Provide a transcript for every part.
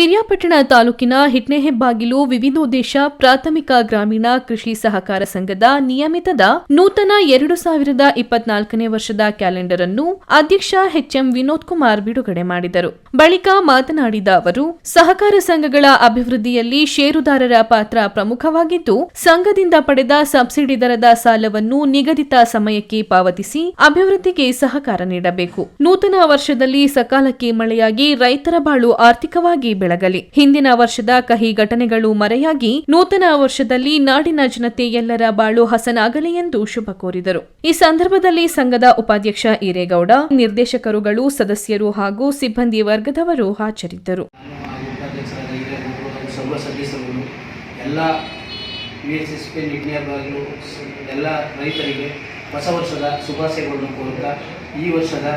ಪಿರಿಯಾಪಟ್ಟಣ ತಾಲೂಕಿನ ಹಿಟ್ನೆಹೆಬ್ಬಾಗಿಲು ವಿವಿಧೋದ್ದೇಶ ಪ್ರಾಥಮಿಕ ಗ್ರಾಮೀಣ ಕೃಷಿ ಸಹಕಾರ ಸಂಘದ ನಿಯಮಿತದ ನೂತನ ಎರಡು ಸಾವಿರದ ಇಪ್ಪತ್ನಾಲ್ಕನೇ ವರ್ಷದ ಕ್ಯಾಲೆಂಡರ್ ಅನ್ನು ಅಧ್ಯಕ್ಷ ಎಚ್ಎಂ ವಿನೋದ್ ಕುಮಾರ್ ಬಿಡುಗಡೆ ಮಾಡಿದರು. ಬಳಿಕ ಮಾತನಾಡಿದ ಅವರು, ಸಹಕಾರ ಸಂಘಗಳ ಅಭಿವೃದ್ಧಿಯಲ್ಲಿ ಷೇರುದಾರರ ಪಾತ್ರ ಪ್ರಮುಖವಾಗಿದ್ದು, ಸಂಘದಿಂದ ಪಡೆದ ಸಬ್ಸಿಡಿ ದರದ ಸಾಲವನ್ನು ನಿಗದಿತ ಸಮಯಕ್ಕೆ ಪಾವತಿಸಿ ಅಭಿವೃದ್ಧಿಗೆ ಸಹಕಾರ ನೀಡಬೇಕು. ನೂತನ ವರ್ಷದಲ್ಲಿ ಸಕಾಲಕ್ಕೆ ಮಳೆಯಾಗಿ ರೈತರ ಬಾಳು ಆರ್ಥಿಕವಾಗಿ ಬೆಳಗಲಿ. ಹಿಂದಿನ ವರ್ಷದ ಕಹಿ ಘಟನೆಗಳು ಮರೆಯಾಗಿ ನೂತನ ವರ್ಷದಲ್ಲಿ ನಾಡಿನ ಜನತೆ ಎಲ್ಲರ ಬಾಳು ಹಸನಾಗಲಿ ಎಂದು ಶುಭ ಕೋರಿದರು. ಈ ಸಂದರ್ಭದಲ್ಲಿ ಸಂಘದ ಉಪಾಧ್ಯಕ್ಷ ಈರೇಗೌಡ ನಿರ್ದೇಶಕರುಗಳು, ಸದಸ್ಯರು ಹಾಗೂ ಸಿಬ್ಬಂದಿ ವರ್ಗದವರು ಹಾಜರಿದ್ದರು. ಎಲ್ಲ ಎಲ್ಲ ರೈತರಿಗೆ ಹೊಸ ವರ್ಷದ ಶುಭಾಶಯಗಳನ್ನು ಕೋರುತ್ತಾ ಈ ವರ್ಷದ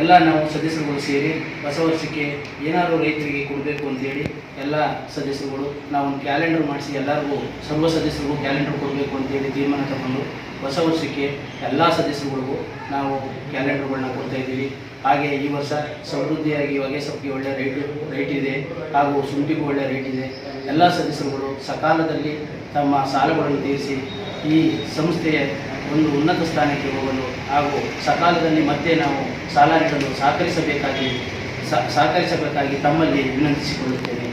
ಎಲ್ಲ ನಾವು ಸದಸ್ಯರುಗಳು ಸೇರಿ ಹೊಸ ವರ್ಷಕ್ಕೆ ಏನಾದರೂ ರೈತರಿಗೆ ಕೊಡಬೇಕು ಅಂತೇಳಿ ಎಲ್ಲ ಸದಸ್ಯರುಗಳು, ನಾವು ಕ್ಯಾಲೆಂಡರ್ ಮಾಡಿಸಿ ಎಲ್ಲರಿಗೂ, ಸರ್ವ ಸದಸ್ಯರಿಗೂ ಕ್ಯಾಲೆಂಡರ್ ಕೊಡಬೇಕು ಅಂತೇಳಿ ತೀರ್ಮಾನ ತಗೊಂಡು ಹೊಸ ವರ್ಷಕ್ಕೆ ಎಲ್ಲ ಸದಸ್ಯರುಗಳಿಗೂ ನಾವು ಕ್ಯಾಲೆಂಡರ್ಗಳನ್ನ ಕೊಡ್ತಾ ಇದ್ದೀವಿ. ಹಾಗೆ ಈ ವರ್ಷ ಸಮೃದ್ಧಿಯಾಗಿ ಹೊಗೆ ಸೊಪ್ಪಿಗೆ ಒಳ್ಳೆ ರೇಟ್ ರೇಟ್ ಇದೆ ಹಾಗೂ ಶುಂಠಿಗೂ ಒಳ್ಳೆ ರೇಟ್ ಇದೆ. ಎಲ್ಲ ಸದಸ್ಯರುಗಳು ಸಕಾಲದಲ್ಲಿ ತಮ್ಮ ಸಾಲಗಳನ್ನು ತೀರಿಸಿ ಈ ಸಂಸ್ಥೆಯ ಒಂದು ಉನ್ನತ ಸ್ಥಾನಕ್ಕೆ ಹೋಗಲು ಹಾಗೂ ಸಕಾಲದಲ್ಲಿ ಮತ್ತೆ ನಾವು ಸಾಲ ನೀಡಲು ಸಹಕರಿಸಬೇಕಾಗಿ ಸಹಕರಿಸಬೇಕಾಗಿ ತಮ್ಮಲ್ಲಿ ವಿನಂತಿಸಿಕೊಳ್ಳುತ್ತೇನೆ.